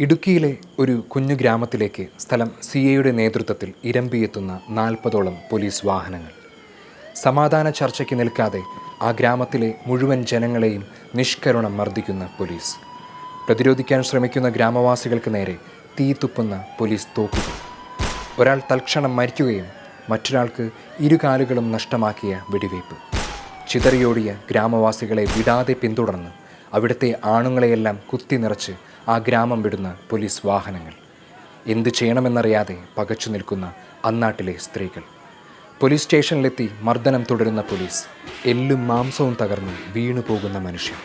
ഇടുക്കിയിലെ ഒരു കുഞ്ഞു ഗ്രാമത്തിലേക്ക് സ്ഥലം സി എയുടെ നേതൃത്വത്തിൽ ഇരമ്പിയെത്തുന്ന നാൽപ്പതോളം പോലീസ് വാഹനങ്ങൾ. സമാധാന ചർച്ചയ്ക്ക് നിൽക്കാതെ ആ ഗ്രാമത്തിലെ മുഴുവൻ ജനങ്ങളെയും നിഷ്കരുണം മർദ്ദിക്കുന്ന പോലീസ്. പ്രതിരോധിക്കാൻ ശ്രമിക്കുന്ന ഗ്രാമവാസികൾക്ക് നേരെ തീ തുപ്പുന്ന പോലീസ് തോക്കുകൾ. ഒരാൾ തൽക്ഷണം മരിക്കുകയും മറ്റൊരാൾക്ക് ഇരുകാലുകളും നഷ്ടമാക്കിയ വെടിവയ്പ്. ചിതറിയോടിയ ഗ്രാമവാസികളെ വിടാതെ പിന്തുടർന്ന് അവിടുത്തെ ആണുങ്ങളെയെല്ലാം കുത്തി നിറച്ച് ആ ഗ്രാമം വിടുന്ന പോലീസ് വാഹനങ്ങൾ. എന്തു ചെയ്യണമെന്നറിയാതെ പകച്ചു നിൽക്കുന്ന അന്നാട്ടിലെ സ്ത്രീകൾ. പോലീസ് സ്റ്റേഷനിലെത്തി മർദ്ദനം തുടരുന്ന പോലീസ്. എല്ലും മാംസവും തകർന്ന് വീണു പോകുന്ന മനുഷ്യൻ.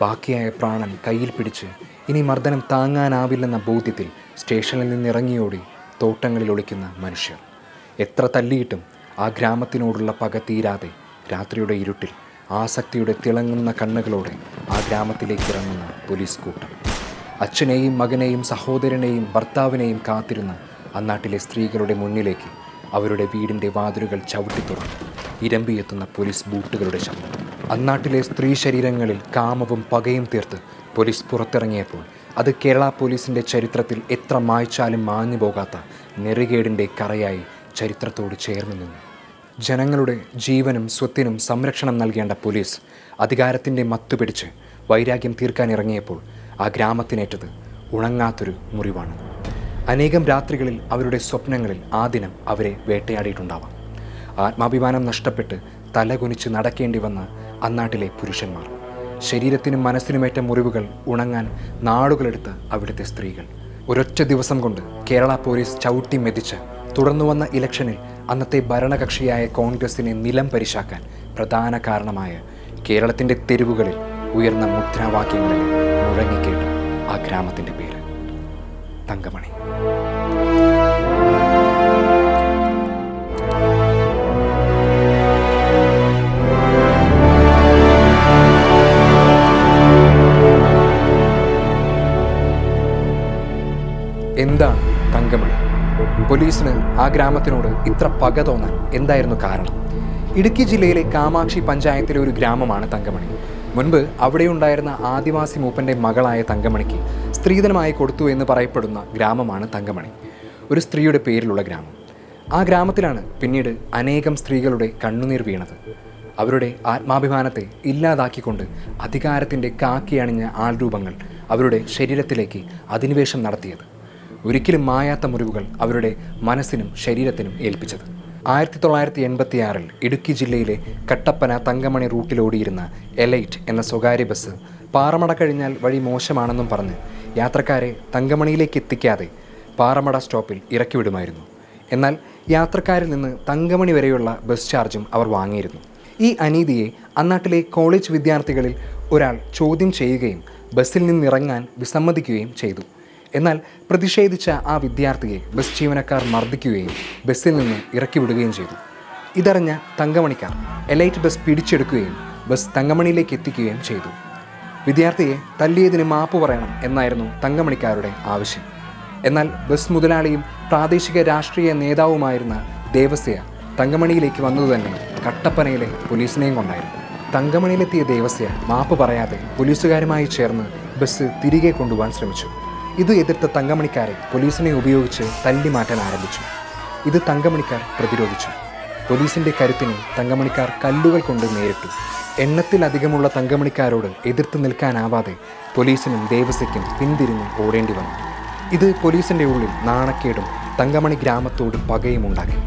ബാക്കിയായ പ്രാണൻ കയ്യിൽ പിടിച്ച് ഇനി മർദ്ദനം താങ്ങാനാവില്ലെന്ന ബോധ്യത്തിൽ സ്റ്റേഷനിൽ നിന്നിറങ്ങിയോടി തോട്ടങ്ങളിൽ ഒളിക്കുന്ന മനുഷ്യർ. എത്ര തല്ലിയിട്ടും ആ ഗ്രാമത്തിനോടുള്ള പക തീരാതെ രാത്രിയുടെ ഇരുട്ടിൽ ആസക്തിയുടെ തിളങ്ങുന്ന കണ്ണുകളോടെ ആ ഗ്രാമത്തിലേക്ക് ഇറങ്ങുന്ന പോലീസ് കൂട്ടം. അച്ഛനെയും മകനെയും സഹോദരനെയും ഭർത്താവിനെയും കാത്തിരുന്ന അന്നാട്ടിലെ സ്ത്രീകളുടെ മുന്നിലേക്ക് അവരുടെ വീടിന്റെ വാതിലുകൾ ചവിട്ടി തുറന്നു. ഇരമ്പിയെത്തുന്ന പോലീസ് ബൂട്ടുകളുടെ ശബ്ദം. അന്നാട്ടിലെ സ്ത്രീ ശരീരങ്ങളിൽ കാമവും പകയും തീർത്ത് പോലീസ് പുറത്തിറങ്ങിയപ്പോൾ അത് കേരള പോലീസിന്റെ ചരിത്രത്തിൽ എത്ര മായ്ച്ചാലും മാഞ്ഞു പോകാത്ത നെറുകേടിന്റെ കറയായി ചരിത്രത്തോട് ചേർന്ന് നിന്നു. ജനങ്ങളുടെ ജീവനും സ്വത്തിനും സംരക്ഷണം നൽകേണ്ട പോലീസ് അധികാരത്തിന്റെ മത്തു പിടിച്ച് വൈരാഗ്യം തീർക്കാൻ ഇറങ്ങിയപ്പോൾ ആ ഗ്രാമത്തിനേറ്റത് ഉണങ്ങാത്തൊരു മുറിവാണ്. അനേകം രാത്രികളിൽ അവരുടെ സ്വപ്നങ്ങളിൽ ആ ദിനം അവരെ വേട്ടയാടിയിട്ടുണ്ടാവാം. ആത്മാഭിമാനം നഷ്ടപ്പെട്ട് തലകുനിച്ച് നടക്കേണ്ടി വന്ന അന്നാട്ടിലെ പുരുഷന്മാർ. ശരീരത്തിനും മനസ്സിനുമേറ്റ മുറിവുകൾ ഉണങ്ങാൻ നാളുകളെടുത്ത അവിടുത്തെ സ്ത്രീകൾ. ഒരൊറ്റ ദിവസം കൊണ്ട് കേരള പോലീസ് ചവിട്ടി മെതിച്ച് തുടർന്നു വന്ന ഇലക്ഷനിൽ അന്നത്തെ ഭരണകക്ഷിയായ കോൺഗ്രസിനെ നിലം പരിശാക്കാൻ പ്രധാന കാരണമായ കേരളത്തിന്റെ തെരുവുകളിൽ ഉയർന്ന മുദ്രാവാക്യങ്ങളിൽ മുഴങ്ങിക്കേട്ട ആ ഗ്രാമത്തിന്റെ പേര്. തങ്കമണി. എന്താണ് തങ്കമണി? പോലീസിന് ആ ഗ്രാമത്തിനോട് ഇത്ര പക തോന്നാൻ എന്തായിരുന്നു കാരണം? ഇടുക്കി ജില്ലയിലെ കാമാക്ഷി പഞ്ചായത്തിലെ ഒരു ഗ്രാമമാണ് തങ്കമണി. മുൻപ് അവിടെയുണ്ടായിരുന്ന ആദിവാസി മൂപ്പന്റെ മകളായ തങ്കമണിക്ക് സ്ത്രീധനമായി കൊടുത്തു എന്ന് പറയപ്പെടുന്ന ഗ്രാമമാണ് തങ്കമണി. ഒരു സ്ത്രീയുടെ പേരിലുള്ള ഗ്രാമം. ആ ഗ്രാമത്തിലാണ് പിന്നീട് അനേകം സ്ത്രീകളുടെ കണ്ണുനീർ വീണത്. അവരുടെ ആത്മാഭിമാനത്തെ ഇല്ലാതാക്കിക്കൊണ്ട് അധികാരത്തിന്റെ കാക്കി അണിഞ്ഞ ആൾരൂപങ്ങൾ അവരുടെ ശരീരത്തിലേക്ക് അധിനിവേശം നടത്തിയത്. ഒരിക്കലും മായാത്ത മുറിവുകൾ അവരുടെ മനസ്സിനും ശരീരത്തിനും ഏൽപ്പിച്ചത്. ആയിരത്തി തൊള്ളായിരത്തി എൺപത്തി ആറിൽ ഇടുക്കി ജില്ലയിലെ കട്ടപ്പന തങ്കമണി റൂട്ടിലോടിയിരുന്ന എലൈറ്റ് എന്ന സ്വകാര്യ ബസ് പാറമട കഴിഞ്ഞാൽ വഴി മോശമാണെന്നും പറഞ്ഞ് യാത്രക്കാരെ തങ്കമണിയിലേക്ക് എത്തിക്കാതെ പാറമട സ്റ്റോപ്പിൽ ഇറക്കി വിടുമായിരുന്നു. എന്നാൽ യാത്രക്കാരിൽ നിന്ന് തങ്കമണി വരെയുള്ള ബസ് ചാർജും അവർ വാങ്ങിയിരുന്നു. ഈ അനീതിയെ അന്നാട്ടിലെ കോളേജ് വിദ്യാർത്ഥികളിൽ ഒരാൾ ചോദ്യം ചെയ്യുകയും ബസ്സിൽ നിന്നിറങ്ങാൻ വിസമ്മതിക്കുകയും ചെയ്തു. എന്നാൽ പ്രതിഷേധിച്ച ആ വിദ്യാർത്ഥിയെ ബസ് ജീവനക്കാർ മർദ്ദിക്കുകയും ബസ്സിൽ നിന്ന് ഇറക്കി വിടുകയും ചെയ്തു. ഇതറിഞ്ഞ തങ്കമണിക്കാർ എലൈറ്റ് ബസ് പിടിച്ചെടുക്കുകയും ബസ് തങ്കമണിയിലേക്ക് എത്തിക്കുകയും ചെയ്തു. വിദ്യാർത്ഥിയെ തല്ലിയതിന് മാപ്പ് പറയണം എന്നായിരുന്നു തങ്കമണിക്കാരുടെ ആവശ്യം. എന്നാൽ ബസ് മുതലാളിയും പ്രാദേശിക രാഷ്ട്രീയ നേതാവുമായിരുന്ന ദേവസ്യ തങ്കമണിയിലേക്ക് വന്നത് തന്നെ കട്ടപ്പനയിലെ പോലീസിനെയും കൊണ്ടായിരുന്നു. തങ്കമണിയിലെത്തിയ ദേവസ്യ മാപ്പ് പറയാതെ പോലീസുകാരുമായി ചേർന്ന് ബസ് തിരികെ കൊണ്ടുപോകാൻ ശ്രമിച്ചു. ഇത് എതിർത്ത തങ്കമണിക്കാരെ പോലീസിനെ ഉപയോഗിച്ച് തല്ലി മാറ്റാൻ ആരംഭിച്ചു. ഇത് തങ്കമണിക്കാർ പ്രതിരോധിച്ചു. പോലീസിന്റെ കരുത്തിനെ തങ്കമണിക്കാർ കല്ലുകൾ കൊണ്ട് നേരിട്ടു. എണ്ണത്തിലധികമുള്ള തങ്കമണിക്കാരോട് എതിർത്ത് നിൽക്കാനാവാതെ പോലീസിനും ദേവസ്യയ്ക്കും പിന്തിരിഞ്ഞ് ഓടേണ്ടി വന്നു. ഇത് പോലീസിന്റെ ഉള്ളിൽ നാണക്കേടും തങ്കമണി ഗ്രാമത്തോട് പകയും ഉണ്ടാക്കി.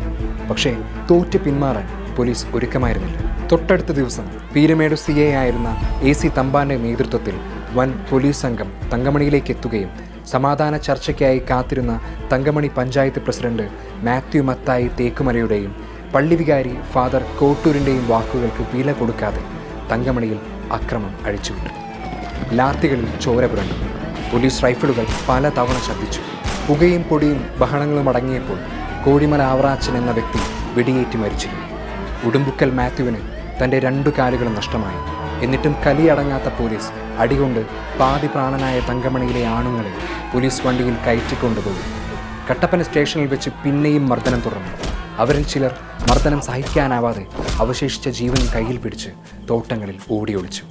പക്ഷേ തോറ്റ് പിന്മാറാൻ പോലീസ് ഒരുക്കമായിരുന്നില്ല. തൊട്ടടുത്ത ദിവസം പീരമേട് സി എ ആയിരുന്ന എ സി തമ്പാന്റെ നേതൃത്വത്തിൽ വൻ പോലീസ് സംഘം തങ്കമണിയിലേക്ക് എത്തുകയും സമാധാന ചർച്ചയ്ക്കായി കാത്തിരുന്ന തങ്കമണി പഞ്ചായത്ത് പ്രസിഡന്റ് മാത്യു മത്തായി തേക്കുമലയുടെയും പള്ളിവികാരി ഫാദർ കോട്ടൂരിന്റെയും വാക്കുകൾക്ക് വില കൊടുക്കാതെ തങ്കമണിയിൽ അക്രമം അഴിച്ചുവിട്ടു. ലാത്തികളിൽ ചോര പുരണ്ടു. പോലീസ് റൈഫിളുകൾ പല തവണ ശബ്ദിച്ചു. പുകയും പൊടിയും ബഹളങ്ങളും അടങ്ങിയപ്പോൾ കോഴിമല ആവറാച്ചൻ എന്ന വ്യക്തി വെടിയേറ്റ് മരിച്ചിരുന്നു. ഉടുമ്പുക്കൽ മാത്യുവിന് തന്റെ രണ്ടു കാലുകളും നഷ്ടമായി. എന്നിട്ടും കലിയടങ്ങാത്ത പോലീസ് അടികൊണ്ട് പാതി പ്രാണനായ തങ്കമണിയിലെ ആണുങ്ങളെ പോലീസ് വണ്ടിയിൽ കയറ്റിക്കൊണ്ടുപോയി. കട്ടപ്പന സ്റ്റേഷനിൽ വെച്ച് പിന്നെയും മർദ്ദനം തുടർന്നു. അവരിൽ ചിലർ മർദ്ദനം സഹിക്കാനാവാതെ അവശേഷിച്ച ജീവൻ കയ്യിൽ പിടിച്ച് തോട്ടങ്ങളിൽ ഓടിയൊളിച്ചു.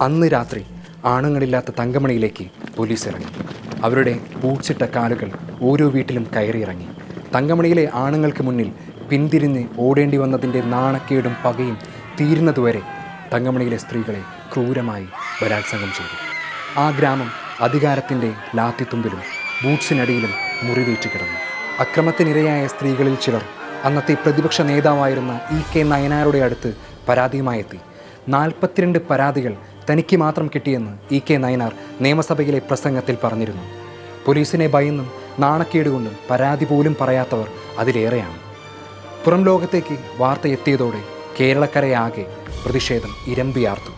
അന്ന് രാത്രി ആണുങ്ങളില്ലാത്ത തങ്കമണിയിലേക്ക് പോലീസ് ഇറങ്ങി. അവരുടെ പൂച്ചിട്ട കാലുകൾ ഓരോ വീട്ടിലും കയറിയിറങ്ങി. തങ്കമണിയിലെ ആണുങ്ങൾക്ക് മുന്നിൽ പിന്തിരിഞ്ഞ് ഓടേണ്ടി വന്നതിന്റെ നാണക്കേടും പകയും തീരുന്നതുവരെ തങ്കമണിയിലെ സ്ത്രീകളെ ക്രൂരമായി ബലാത്സംഗം ചെയ്തു. ആ ഗ്രാമം അധികാരത്തിന്റെ ലാത്തിത്തുമ്പിലും ബൂട്ട്സിനടിയിലും മുറിവേറ്റ് കിടന്നു അക്രമത്തിനിരയായ സ്ത്രീകളിൽ ചിലർ അന്നത്തെ പ്രതിപക്ഷ നേതാവായിരുന്ന ഇ കെ നയനാരുടെ അടുത്ത് പരാതിയുമായി എത്തി നാൽപ്പത്തിരണ്ട് പരാതികൾ തനിക്ക് മാത്രം കിട്ടിയെന്ന് ഇ കെ നയനാർ നിയമസഭയിലെ പ്രസംഗത്തിൽ പറഞ്ഞിരുന്നു. പോലീസിനെ ഭയന്നും നാണക്കേടുകൊണ്ടും പരാതി പോലും പറയാത്തവർ അതിലേറെയാണ്. പുറം ലോകത്തേക്ക് വാർത്ത എത്തിയതോടെ കേരളക്കരയാകെ പ്രതിഷേധം ഇരമ്പിയാർത്തു.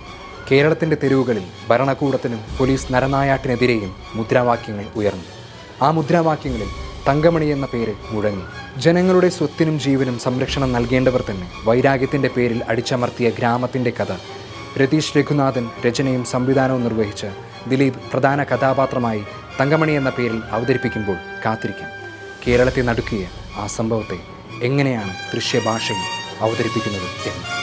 കേരളത്തിന്റെ തെരുവുകളിൽ ഭരണകൂടത്തിനും പോലീസ് നരനായാട്ടിനെതിരെയും മുദ്രാവാക്യങ്ങൾ ഉയർന്നു. ആ മുദ്രാവാക്യങ്ങളിൽ തങ്കമണി എന്ന പേര് മുഴങ്ങി. ജനങ്ങളുടെ സ്വത്തിനും ജീവനും സംരക്ഷണം നൽകേണ്ടവർ തന്നെ വൈരാഗ്യത്തിന്റെ പേരിൽ അടിച്ചമർത്തിയ ഗ്രാമത്തിന്റെ കഥ. രതീഷ് രഘുനാഥൻ രചനയും സംവിധാനവും നിർവഹിച്ച് ദിലീപ് പ്രധാന കഥാപാത്രമായി തങ്കമണി എന്ന പേരിൽ അവതരിപ്പിക്കുമ്പോൾ കാത്തിരിക്കാം. കേരളത്തെ നടുക്കിയ ആ സംഭവത്തെ എങ്ങനെയാണ് ദൃശ്യഭാഷയിൽ അവതരിപ്പിക്കുന്നത് എന്ന്.